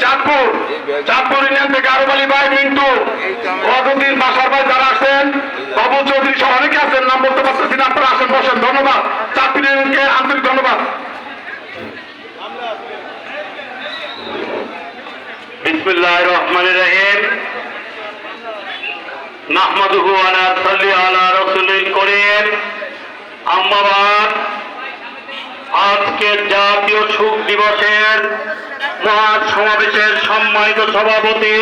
Chandpur Chandpur union থেকে আরও ভাই, মিন্টু। গতদিন বাসার ভাই যারা আসছেন বাবু চৌধুরী সহ অনেকে আছেন, নাম বলতে পারতেছি না, আপনারা আসেন, বসেন। ধন্যবাদ। চাঁদপুর ইউনিয়নকে আন্তরিক ধন্যবাদ। বিসমুল্লাহ রহমান রাহিম। সম্মানিত সভাপতি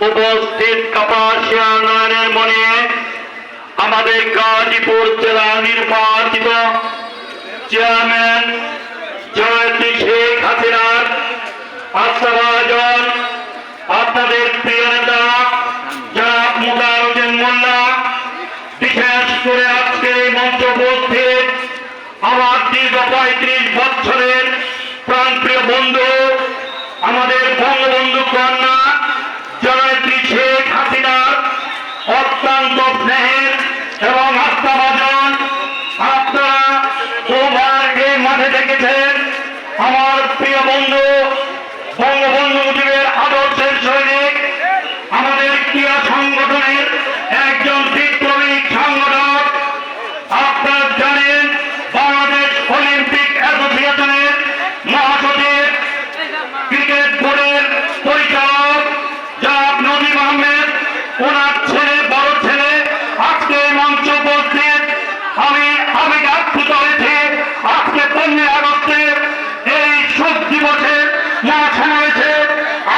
উপস্থিত কাপাসিয়ানের মনে আমাদের গাজীপুর জেলা নির্বাচিত চেয়ারম্যান জয়ন্তী শেখ হাসিনার পঁয়ত্রিশ বছরের প্রাণ প্রিয় বন্ধু, আমাদের বঙ্গবন্ধু কন্যা জননেত্রী শেখ হাসিনার অত্যন্ত স্নেহের এবং আস্থাভাজন আপনারা ওভার এই মাঠে দেখেছেন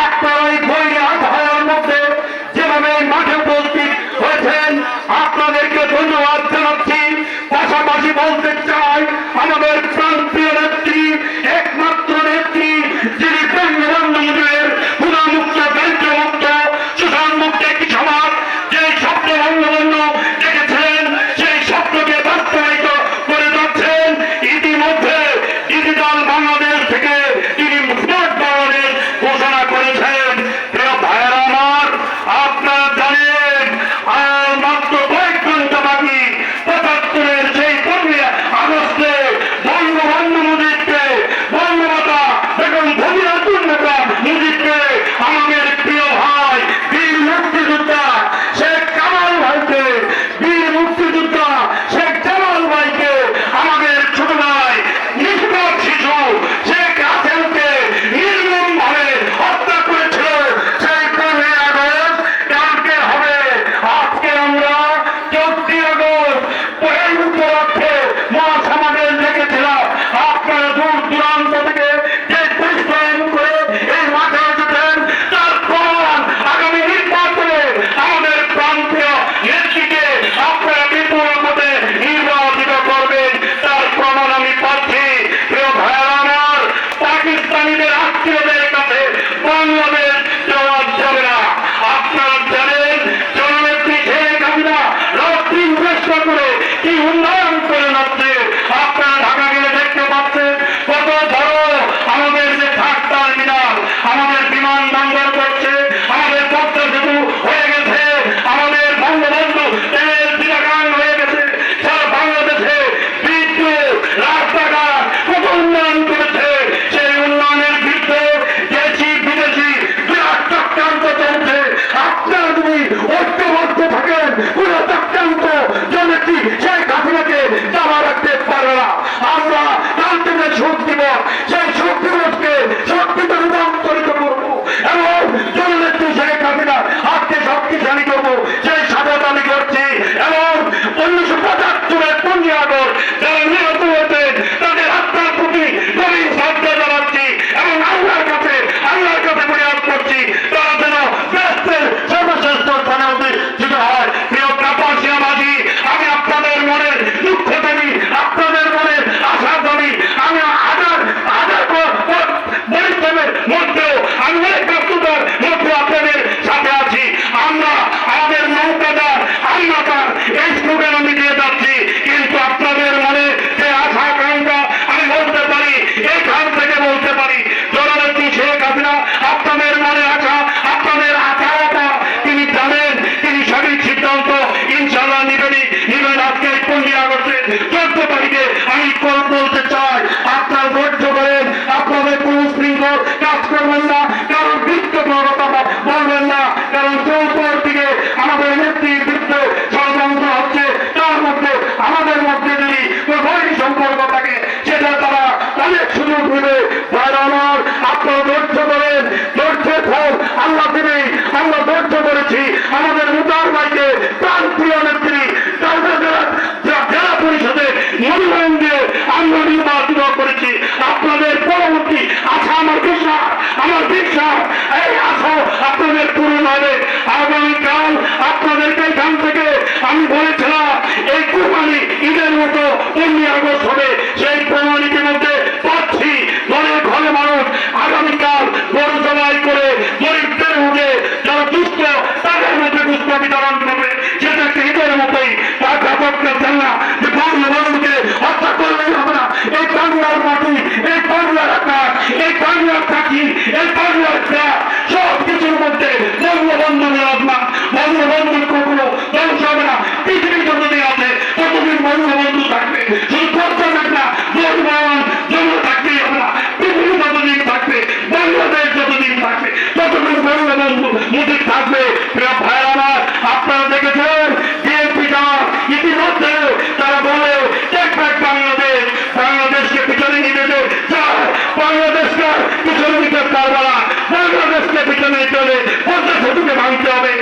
আপনার এই বৈরী আবহাওয়ার মধ্যে যেভাবে মাঠে উপস্থিত হয়েছেন, আপনাদেরকে ধন্যবাদ জানাচ্ছি। পাশাপাশি বলতে চাই, আমাদের প্রান্তীয় নেত্রী এক এইখান থেকে বলতে পারি কি সে হাসিনা, আপনাদের মনে আশা আপনাদের আশাটা তিনি জানেন, তিনি সঠিক সিদ্ধান্ত ইনশাল্লাহ নিবেনি। নিবেন আজকে পনেরোই আগস্টের চোদ্দ তারিখে, আমি মতো পনেরোই আগস্ট হবে। সেই প্রমাণ ইতিমধ্যে চলে হবে পঞ্চাশ শতকে ভাঙতে হবে।